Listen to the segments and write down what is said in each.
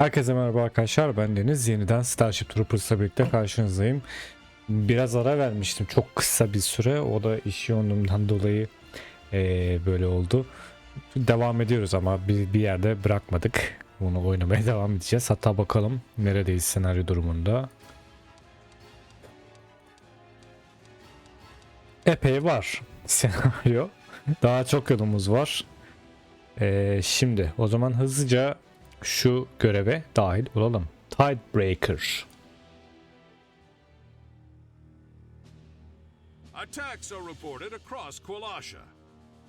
Herkese merhaba arkadaşlar ben Deniz yeniden Starship Troopers'la birlikte karşınızdayım. Biraz ara vermiştim çok kısa bir süre o da iş yoğunluğumdan dolayı eee, böyle oldu. Devam ediyoruz ama bir, bir yerde bırakmadık. Bunu oynamaya devam edeceğiz. Hatta bakalım neredeyiz senaryo durumunda. Epey var senaryo. Daha çok yolumuz var. Eee, şimdi o zaman hızlıca şu göreve dahil olalım. Tidebreaker. Attacks are reported across Qualasha,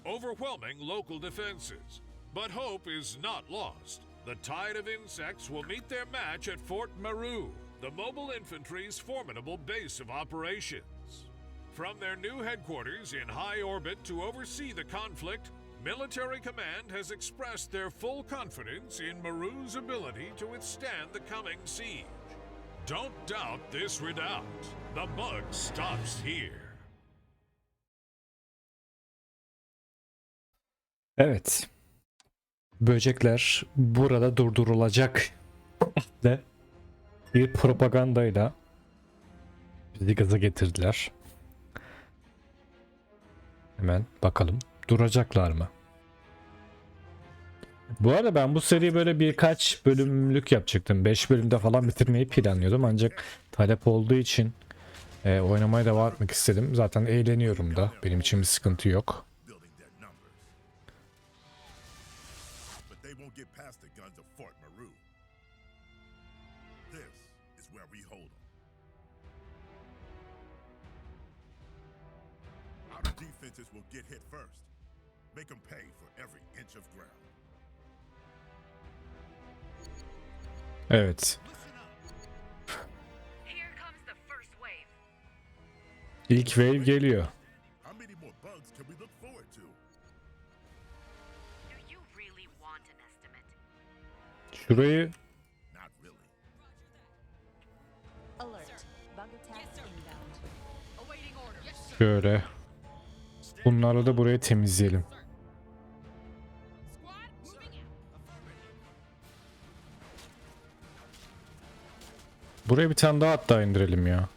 overwhelming local defenses. But hope is not lost. The tide of insects will meet their match at Fort Meru, the mobile infantry's formidable base of operations. From their new headquarters in high orbit to oversee the conflict, Military Command has expressed their full confidence in Meru's ability to withstand the coming siege. Don't doubt this redoubt. The bug stops here. Evet. Böcekler burada durdurulacak de bir propagandayla bizi gaza getirdiler. Hemen bakalım duracaklar mı? Bu arada ben bu seriyi böyle birkaç bölümlük yapacaktım. 5 bölümde falan bitirmeyi planlıyordum ancak talep olduğu için e, oynamaya devam etmek istedim. Zaten eğleniyorum da. Benim için bir sıkıntı yok. defenses will get hit first. Make them pay for every inch of ground. Evet. Here comes the first wave. İlk wave geliyor. How many more bugs can we Buraya bir tane daha hatta indirelim ya.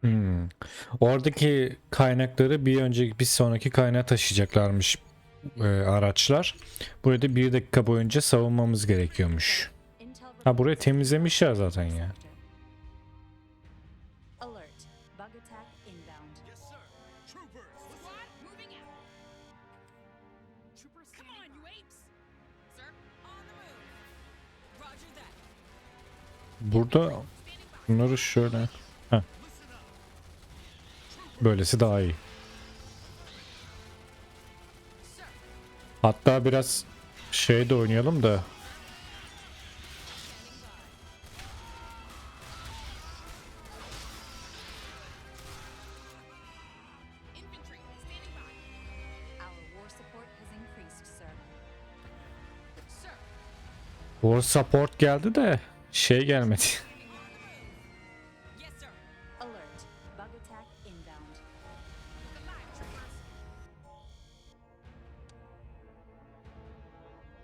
Hmm. Oradaki kaynakları bir önceki bir sonraki kaynağa taşıyacaklarmış e, araçlar. Burada bir dakika boyunca savunmamız gerekiyormuş. Ha burayı temizlemişler zaten ya. Burada bunları şöyle. Heh. Böylesi daha iyi. Hatta biraz şey de oynayalım da War Support geldi de şey gelmedi.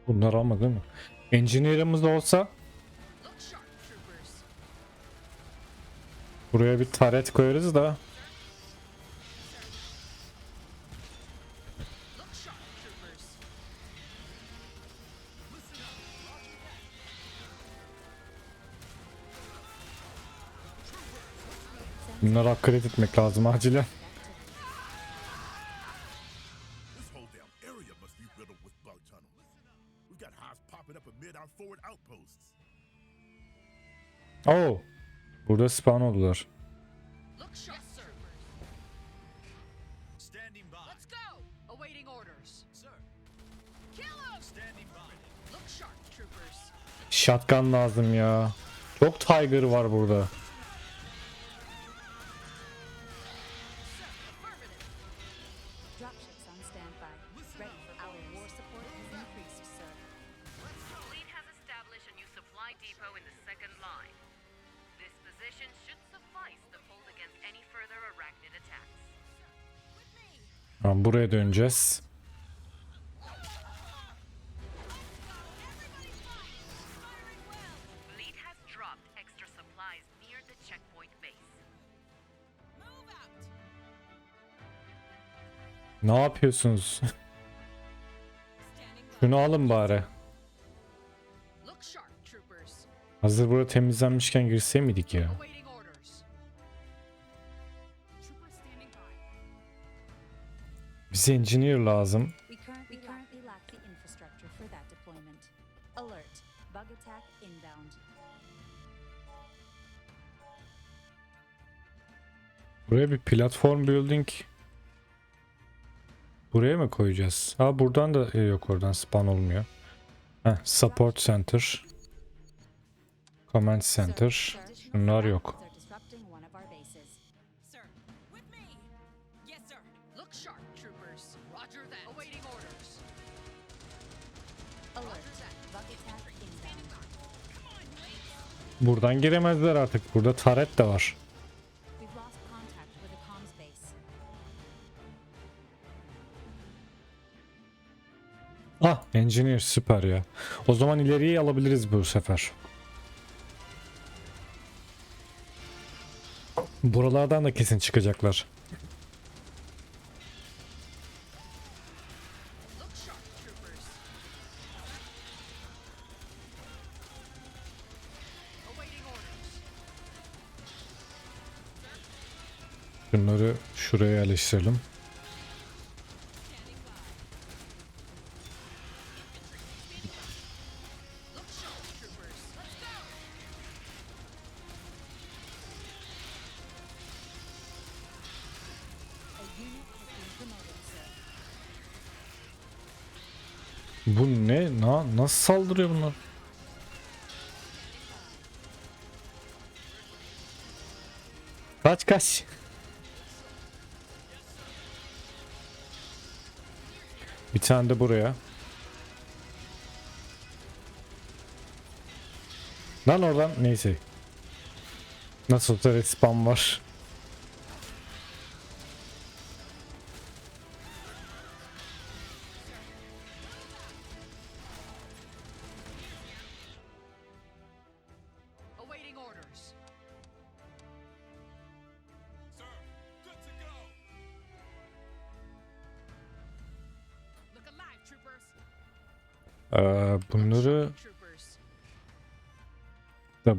Bunlar ama değil mi? Engineer'ımız da olsa buraya bir taret koyarız da orders. Sir. Kill 'em. Standing by. Look sharp, troopers. Shotgun lazım ya. Çok Tiger var burada. Tamam, buraya döneceğiz. Ne yapıyorsunuz? Şunu alın bari. Hazır burada temizlenmişken girse miydik ya? Bug attack inbound. Buraya bir platform building Buraya mı koyacağız? Ha buradan da e, yok oradan spawn olmuyor. Heh, support center. Command center. Bunlar yok. Buradan giremezler artık. Burada taret de var. Ah engineer süper ya. O zaman ileriyi alabiliriz bu sefer. Buralardan da kesin çıkacaklar. Been promoted, sir. Bu ne? Na, nasıl saldırıyor bunlar? Kaç kaç. Bir tane de buraya. Lan oradan neyse. Nasıl olsa respawn var.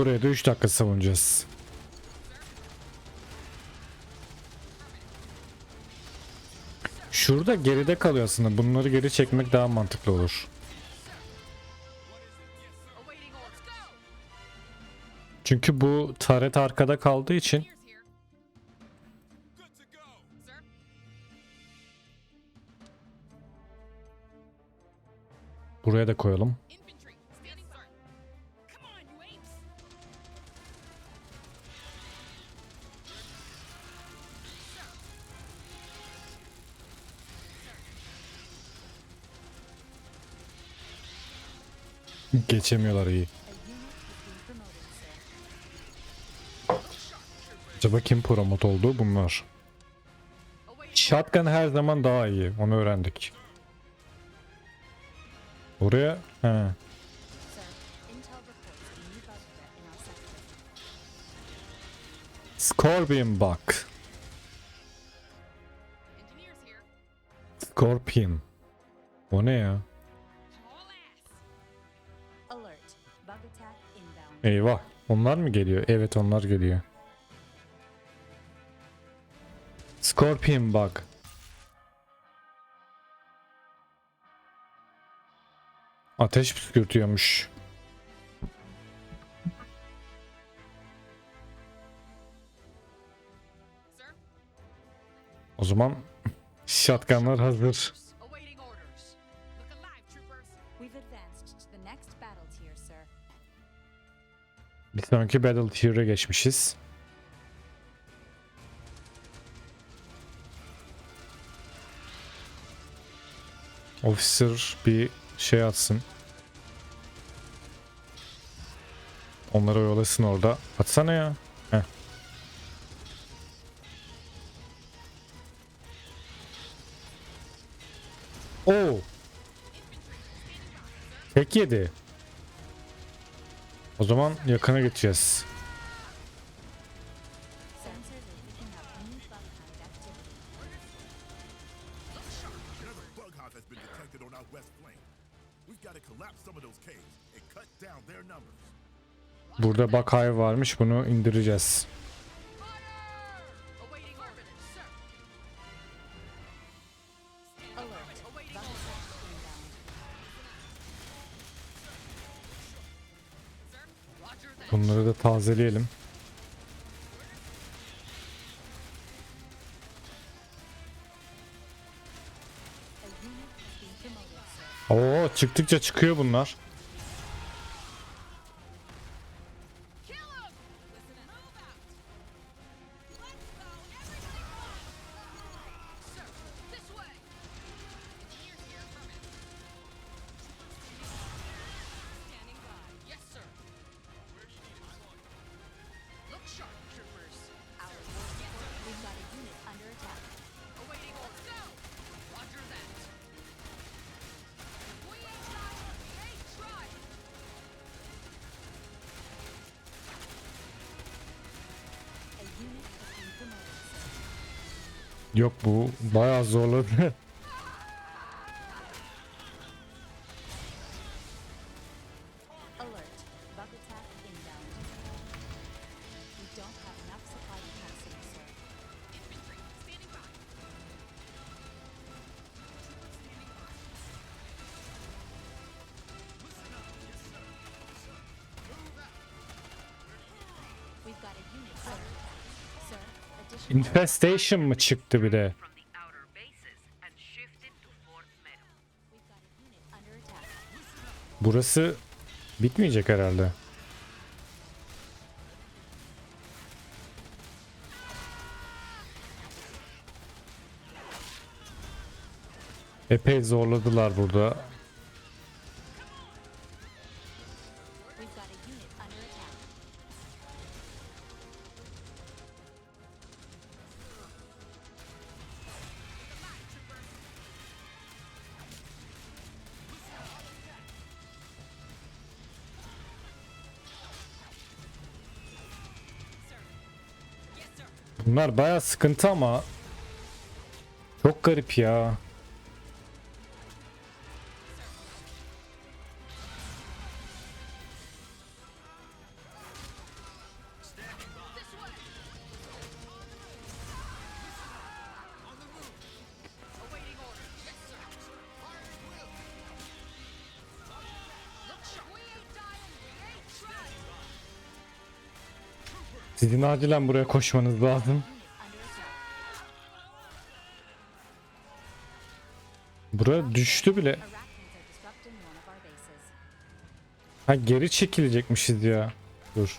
Buraya da 3 dakika savunacağız. Şurada geride kalıyor aslında. Bunları geri çekmek daha mantıklı olur. Çünkü bu taret arkada kaldığı için buraya da koyalım. Geçemiyorlar iyi. Acaba kim promot oldu? Bunlar. Shotgun her zaman daha iyi. Onu öğrendik. Buraya he. Scorpion here. Scorpion. O ne ya? Eyvah. Onlar mı geliyor? Evet onlar geliyor. Scorpion bug. Ateş püskürtüyormuş. O zaman şatkanlar hazır. sonraki Battlefield'e geçmişiz. Officer bir şey atsın. Onları oyalasın orada. Atsana ya. Heh. Oo. Tek yedi. O zaman yakına geçeceğiz. Burada bakay varmış bunu indireceğiz. tazeleyelim. Oo çıktıkça çıkıyor bunlar. Yok bu bayağı zorladı. Infestation mı çıktı bir de? Burası bitmeyecek herhalde. Epey zorladılar burada Bunlar baya sıkıntı ama çok garip ya. Sizin acilen buraya koşmanız lazım. Buraya düştü bile. Ha geri çekilecekmişiz ya. Dur.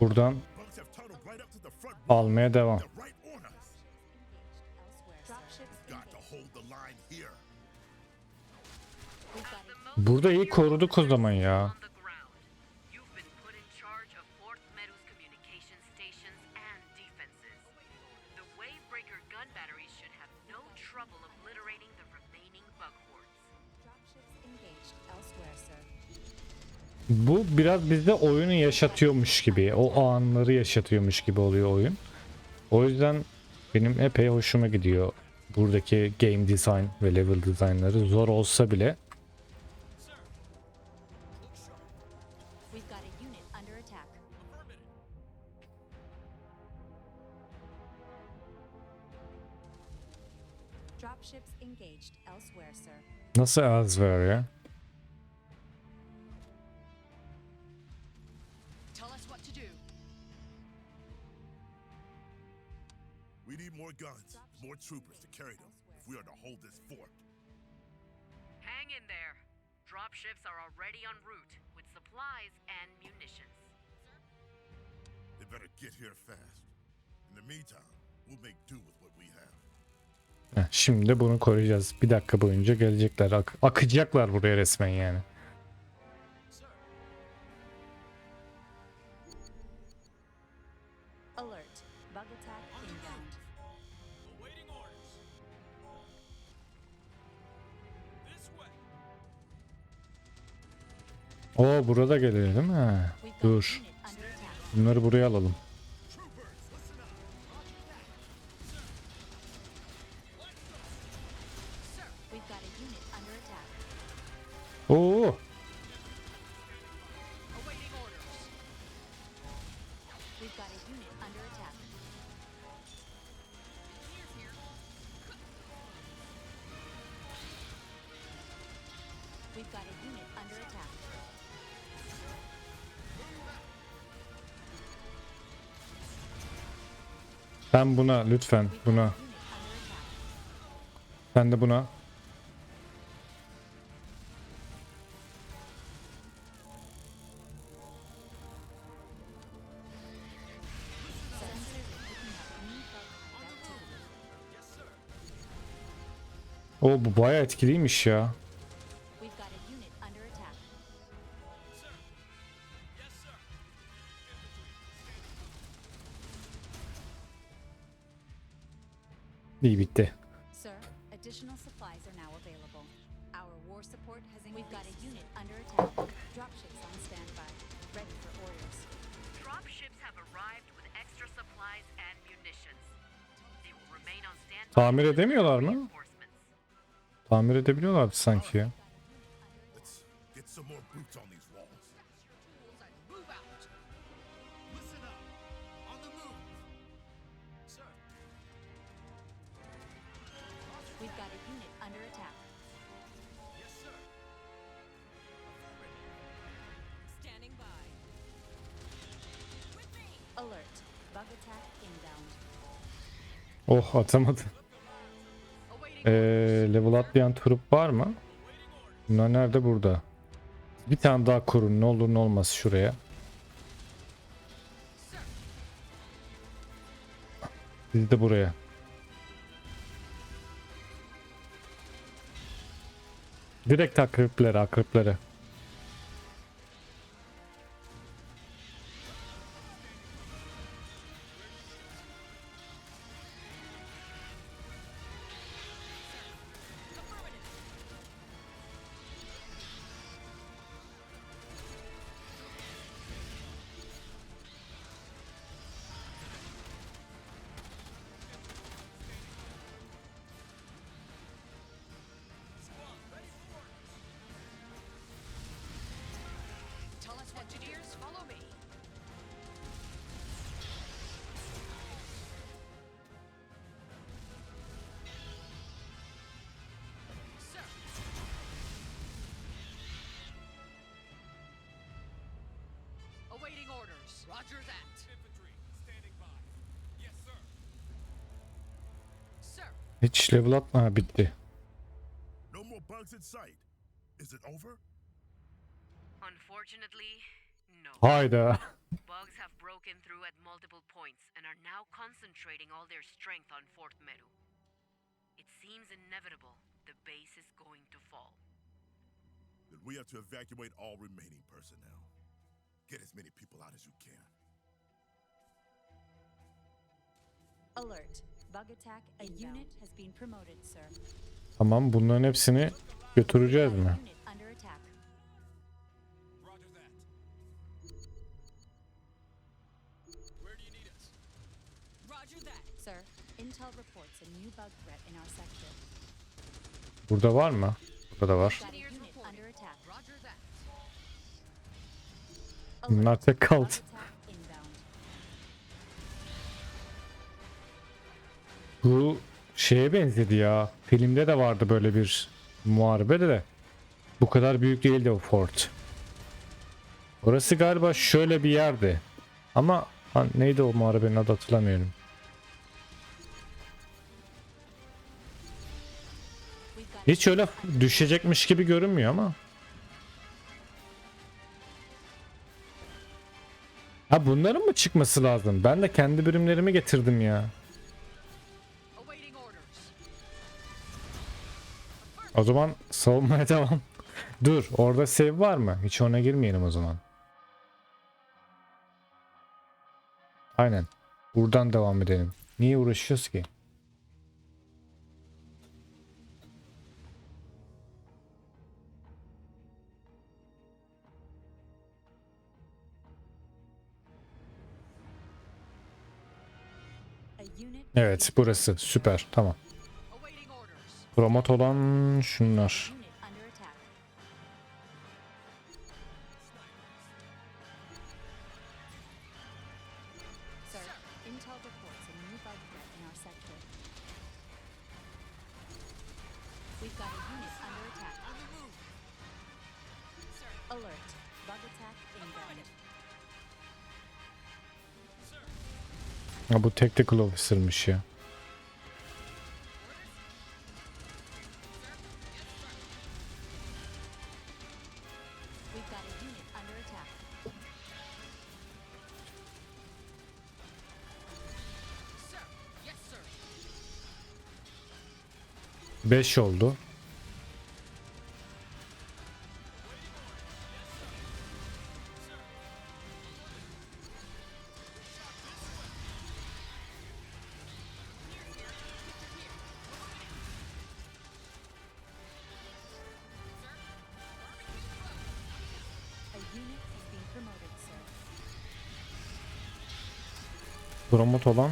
Buradan almaya devam. Burada iyi koruduk o zaman ya. Bu biraz bizde oyunu yaşatıyormuş gibi, o anları yaşatıyormuş gibi oluyor oyun. O yüzden benim epey hoşuma gidiyor buradaki game design ve level designları zor olsa bile sir. nasıl az var ya? Tell us what to do. We need more guns, more troopers to carry them if we are to hold this fort. Hang in there. Dropships are already en route with supplies and munitions. They better get here fast. In the meantime, we'll make do with what we have. Heh, şimdi bunu koruyacağız. Bir dakika boyunca gelecekler. Ak- akacaklar buraya resmen yani. O burada gelir değil mi? Dur. Bunları buraya alalım. We've got a unit under attack. Ben buna lütfen buna. Ben de buna. O bu bayağı etkiliymiş ya. On standby. Tamir edemiyorlar mı? Tamir edebiliyorlardı sanki ya. Oh atamadı. Awaiting Ee, level atlayan trup var mı? Bunlar nerede? Burada. Bir tane daha kurun ne olur ne olmaz şuraya. Siz de buraya. Direkt akreplere akreplere. Awaiting orders. Roger that. Infantry. Standing by. Yes, sir. Sir. Hiç level atma ha, bitti. No more bugs in sight. Is it over? Unfortunately, no. Hayda. Bugs have broken through at multiple points and are now concentrating all their strength on Fort Meru. It seems inevitable the base is going to fall. Then we have to evacuate all remaining personnel. Get as many people out as you can. Alert. Bug attack A unit has been promoted, sir. Tamam bunların hepsini götüreceğiz mi? Unit under attack. Roger that. Bunlar tek kaldı. Bu şeye benzedi ya. Filmde de vardı böyle bir muharebe de. Bu kadar büyük değildi o fort. Orası galiba şöyle bir yerdi. Ama ha, neydi o muharebenin adı hatırlamıyorum. Hiç öyle düşecekmiş gibi görünmüyor ama. Ha bunların mı çıkması lazım? Ben de kendi birimlerimi getirdim ya. O zaman savunmaya devam. Dur orada save var mı? Hiç ona girmeyelim o zaman. Aynen. Buradan devam edelim. Niye uğraşıyoruz ki? Evet burası süper tamam. Promot olan şunlar. Unit under attack. Sir, Ha bu tactical officer'mış ya. We've got Promot olan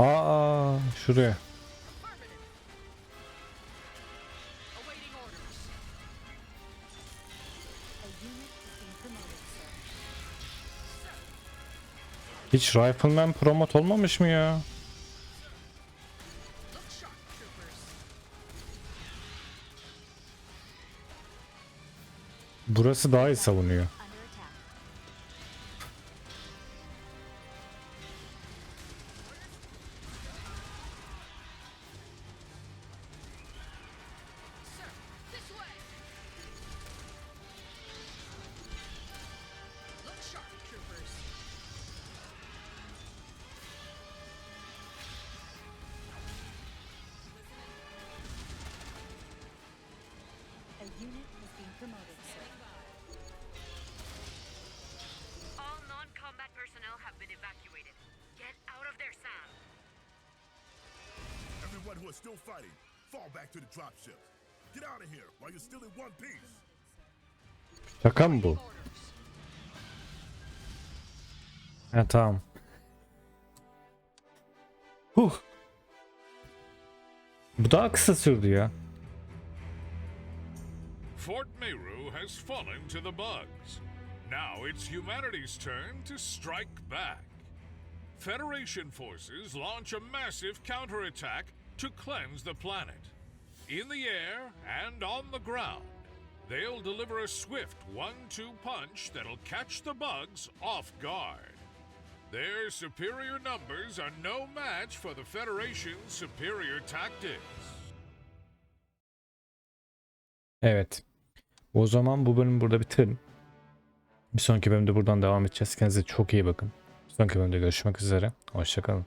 promoted, sir. Hiç Rifleman promot olmamış mı ya? Burası daha iyi savunuyor. Everyone who is still fighting, fall back to the dropships. Get out of here while you're still in one piece. Şaka mı bu? Orders. Ha tamam. Huh. Bu daha kısa sürdü ya. Fort Meru has fallen to the bugs. Now it's humanity's turn to strike back. Federation forces launch a massive counterattack to cleanse the planet. In the air and on the ground, they'll deliver a swift one two punch that'll catch the bugs off guard. Their superior numbers are no match for the Federation's superior tactics. Evet. O zaman bu bölümü burada bitirelim. Bir sonraki bölümde buradan devam edeceğiz. Kendinize çok iyi bakın. Bir sonraki bölümde görüşmek üzere. Hoşçakalın.